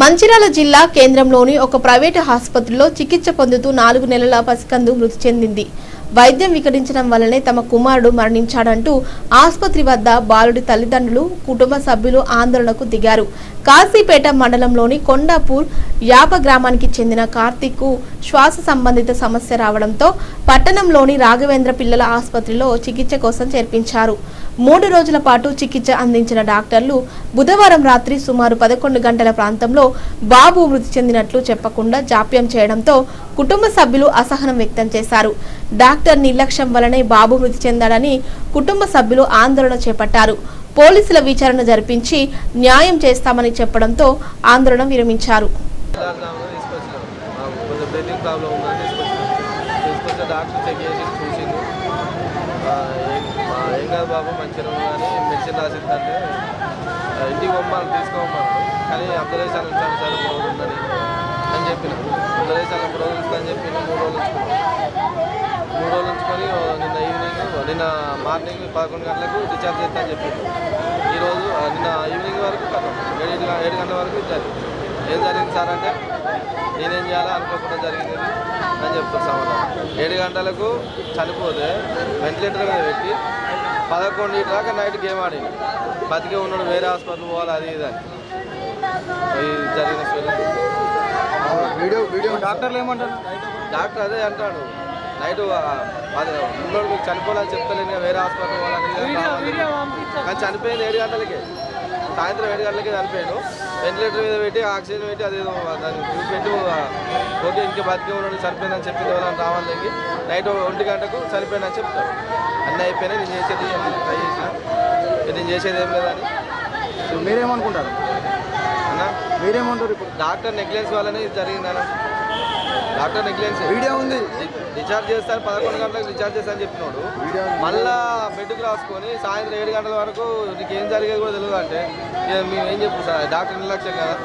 మంచిర్యాల జిల్లా కేంద్రంలోని ఒక ప్రైవేటు ఆసుపత్రిలో చికిత్స పొందుతూ నాలుగు నెలల పసికందు మృతి చెందింది. వైద్యం వికటించడం వల్లనే తమ కుమారుడు మరణించాడంటూ ఆసుపత్రి వద్ద బాలుడి తల్లిదండ్రులు కుటుంబ సభ్యులు ఆందోళనకు దిగారు. కాశీపేట మండలంలోని కొండాపూర్ యాప గ్రామానికి చెందిన కార్తీక్ శ్వాస సంబంధిత సమస్య రావడంతో పట్టణంలోని రాఘవేంద్ర పిల్లల ఆసుపత్రిలో చికిత్స కోసం చేర్పించారు. మూడు రోజుల పాటు చికిత్స అందించిన డాక్టర్లు బుధవారం రాత్రి సుమారు పదకొండు గంటల ప్రాంతంలో బాబు మృతి చెందినట్లు చెప్పకుండా జాప్యం చేయడంతో కుటుంబ సభ్యులు అసహనం వ్యక్తం చేశారు. డాక్టర్ నిర్లక్ష్యం వలనే బాబు మృతి చెందాడని కుటుంబ సభ్యులు ఆందోళన చేపట్టారు. పోలీసుల విచారణ జరిపించి న్యాయం చేస్తామని చెప్పడంతో ఆందోళన విరమించారు. డాక్టర్ చెక్ చేసి చూసిండు. ఏం కాదు బాబు మంచిగా ఉందని కానీ మెడిసిన్ రాసిందంటే ఇంటికి పంపాలి తీసుకోమన్నాడు కానీ అబ్జర్వేషన్ ఉంచాలి సార్ మూడు రోజులు ఉందని అని చెప్పిన. అబ్జర్వేషన్ మూడు రోజులు ఇస్తాను చెప్పి మూడు రోజులు ఉంచుకున్నాను మూడు రోజులు ఉంచుకొని నిన్న ఈవినింగ్ నిన్న మార్నింగ్ పదకొండు గంటలకు డిశ్చార్జ్ చేస్తానని చెప్పిండు ఈరోజు నిన్న ఈవినింగ్ వరకు కథం ఏడు ఏడు గంటల వరకు జరిగింది ఏం జరిగింది సార్ అంటే నేనేం చేయాలో అనుకోకుండా జరిగింది అని చెప్తారు సమాధానం. ఏడు గంటలకు చనిపోతే వెంటిలేటర్ మీద పెట్టి పదకొండు దాకా నైట్ గేమ్ ఆడింది. బతికే ఉన్నాడు వేరే హాస్పిటల్ పోవాలి అది ఇది అని. జరిగిన వీడియో వీడియో డాక్టర్లు ఏమంటారు? డాక్టర్ అదే అంటాడు. నైట్ అది ఉన్నోడు మీకు చనిపోవాలని చెప్తలేను వేరే హాస్పిటల్ పోవాలని. కానీ చనిపోయింది ఏడు గంటలకే. సాయంత్రం ఏడు గంటలకే చనిపోయాడు. వెంటిలేటర్ మీద పెట్టి ఆక్సిజన్ పెట్టి అదేదో దాన్ని చూపెట్టి ఓకే ఇంకా బతికే ఉన్నాడు చనిపోయిందని చెప్పింది ఎవరైనా రావాలి నైట్ ఒంటి గంటకు చనిపోయిందని చెప్తాడు అన్నీ అయిపోయినాయి నేను చేసేది ట్రై చేసిన. నేను చేసేది ఏం లేదని. మీరేమనుకుంటారు? అన్న? మీరేమంటారు ఇప్పుడు? డాక్టర్ నెగ్లెన్స్ వల్లనే ఇది జరిగిందన్న డాక్టర్ నెగ్లెన్స్. వీడియో ఉంది. రీఛార్జ్ చేస్తాను పదకొండు గంటలకు రీఛార్జ్ చేస్తాను చెప్పినాడు. మళ్ళా బెడ్కి రాసుకొని సాయంత్రం ఏడు గంటల వరకు నీకు ఏం జరిగేది కూడా తెలియదు అంటే మేము ఏం చెప్పు సార్ డాక్టర్ నిర్లక్ష్యం కదా.